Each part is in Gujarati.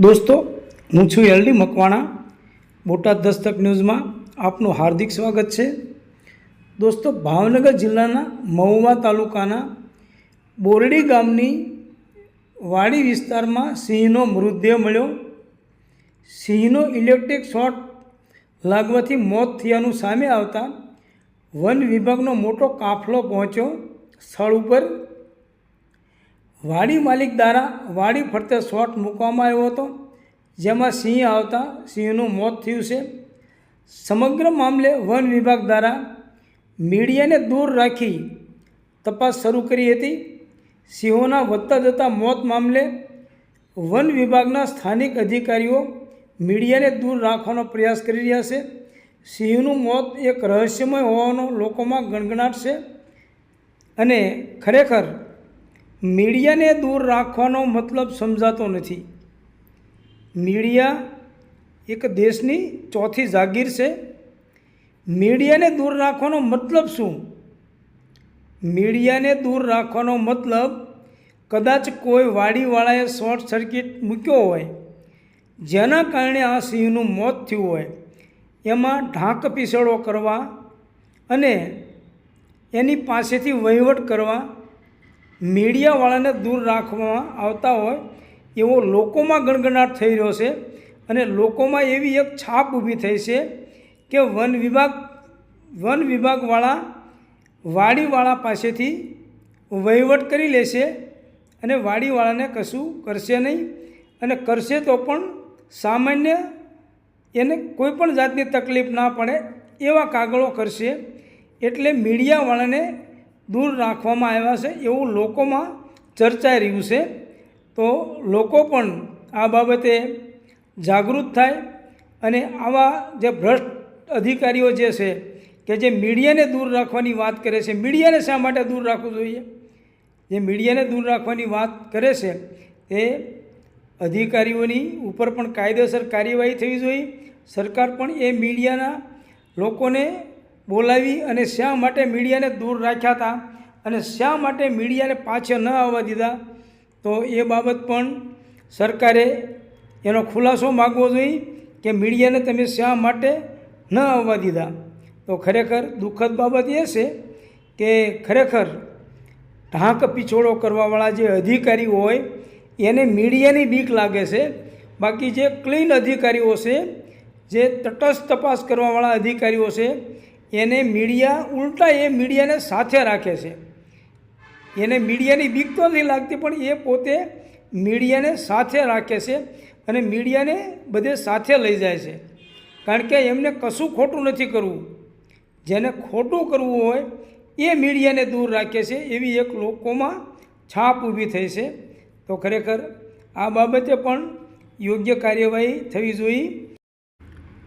દોસ્તો, હું છું એલડી મકવાણા. બોટાદ દસ્તક ન્યૂઝમાં આપનું હાર્દિક સ્વાગત છે. દોસ્તો, ભાવનગર જિલ્લાના મહુવા તાલુકાના બોરડી ગામની વાડી વિસ્તારમાં સિંહનો મૃતદેહ મળ્યો. સિંહનો ઇલેક્ટ્રિક શોટ લાગવાથી મોત થયાનું સામે આવતા વન વિભાગનો મોટો કાફલો પહોંચ્યો. સ્થળ ઉપર વાડી માલિક દ્વારા વાડી ફરતે શોટ મૂકવામાં આવ્યો હતો, જેમાં સિંહ આવતા સિંહનું મોત થયું છે. સમગ્ર મામલે વન વિભાગ દ્વારા મીડિયાને દૂર રાખી તપાસ શરૂ કરી હતી. સિંહોના વધતા જતા મોત મામલે વન વિભાગના સ્થાનિક અધિકારીઓ મીડિયાને દૂર રાખવાનો પ્રયાસ કરી રહ્યા છે. સિંહનું મોત એક રહસ્યમય હોવાનો લોકોમાં ગણગણાટ છે અને ખરેખર મીડિયાને દૂર રાખવાનો મતલબ સમજાતો નથી. મીડિયા એક દેશની ચોથી જાગીર છે. મીડિયાને દૂર રાખવાનો મતલબ શું? મીડિયાને દૂર રાખવાનો મતલબ કદાચ કોઈ વાડીવાળાએ શોર્ટ સર્કિટ મૂક્યો હોય, જેના કારણે આ સિંહનું મોત થયું હોય. એમાં ઢાંક પીસળો કરવા અને એની પાસેથી વહીવટ કરવા મીડિયાવાળાને દૂર રાખવામાં આવતા હોય એવો લોકોમાં ગણગણાટ થઈ રહ્યો છે અને લોકોમાં એવી એક છાપ ઊભી થઈ છે કે વન વિભાગ, વન વિભાગવાળા વાડીવાળા પાસેથી વહીવટ કરી લેશે અને વાડીવાળાને કશું કરશે નહીં અને કરશે તો પણ સામાન્ય એને કોઈ પણ જાતની તકલીફ ના પડે એવા કાગળો કરશે એટલે મીડિયાવાળાને દૂર રાખવામાં આવ્યા છે એવું લોકોમાં ચર્ચાઈ રહ્યું છે. તો લોકો પણ આ બાબતે જાગૃત થાય અને આવા જે ભ્રષ્ટ અધિકારીઓ જે છે કે જે મીડિયાને દૂર રાખવાની વાત કરે છે, મીડિયાને શા માટે દૂર રાખવું જોઈએ? જે મીડિયાને દૂર રાખવાની વાત કરે છે એ અધિકારીઓની ઉપર પણ કાયદેસર કાર્યવાહી થવી જોઈએ. સરકાર પણ એ મીડિયાના લોકોને બોલાવી અને શા માટે મીડિયાને દૂર રાખ્યા હતા અને શા માટે મીડિયાને પાછળ ન આવવા દીધા? તો એ બાબત પણ સરકારે એનો ખુલાસો માગવો જોઈએ કે મીડિયાને તમે શા માટે ન આવવા દીધા? તો ખરેખર દુઃખદ બાબત એ છે કે ખરેખર ઢાંક પીછોડો કરવાવાળા જે અધિકારીઓ હોય, એને મીડિયાની બીક લાગે છે. બાકી જે ક્લીન અધિકારીઓ છે, જે તટસ્થ તપાસ કરવાવાળા અધિકારીઓ છે એને મીડિયા ઉલટા એ મીડિયાને સાથે રાખે છે. એને મીડિયાની બીક તો નથી લાગતી, પણ એ પોતે મીડિયાને સાથે રાખે છે અને મીડિયાને બધે સાથે લઈ જાય છે. કારણ કે એમને કશું ખોટું નથી કરવું. જેને ખોટું કરવું હોય, એ મીડિયાને દૂર રાખે છે. એવી એક લોકોમાં છાપ ઊભી થઈ છે. તો ખરેખર આ બાબતે પણ યોગ્ય કાર્યવાહી થવી જોઈએ.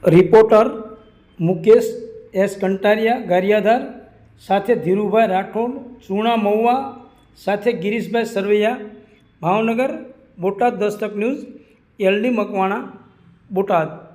રિપોર્ટર મુકેશ એસ કંટારિયા, ગારિયાધાર, સાથે ધીરુભાઈ રાઠોડ, ચૂણા મહુવા, સાથે ગિરીશભાઈ સરવૈયા, ભાવનગર, બોટાદ દસ્તક ન્યૂઝ, એલડી મકવાણા, બોટાદ.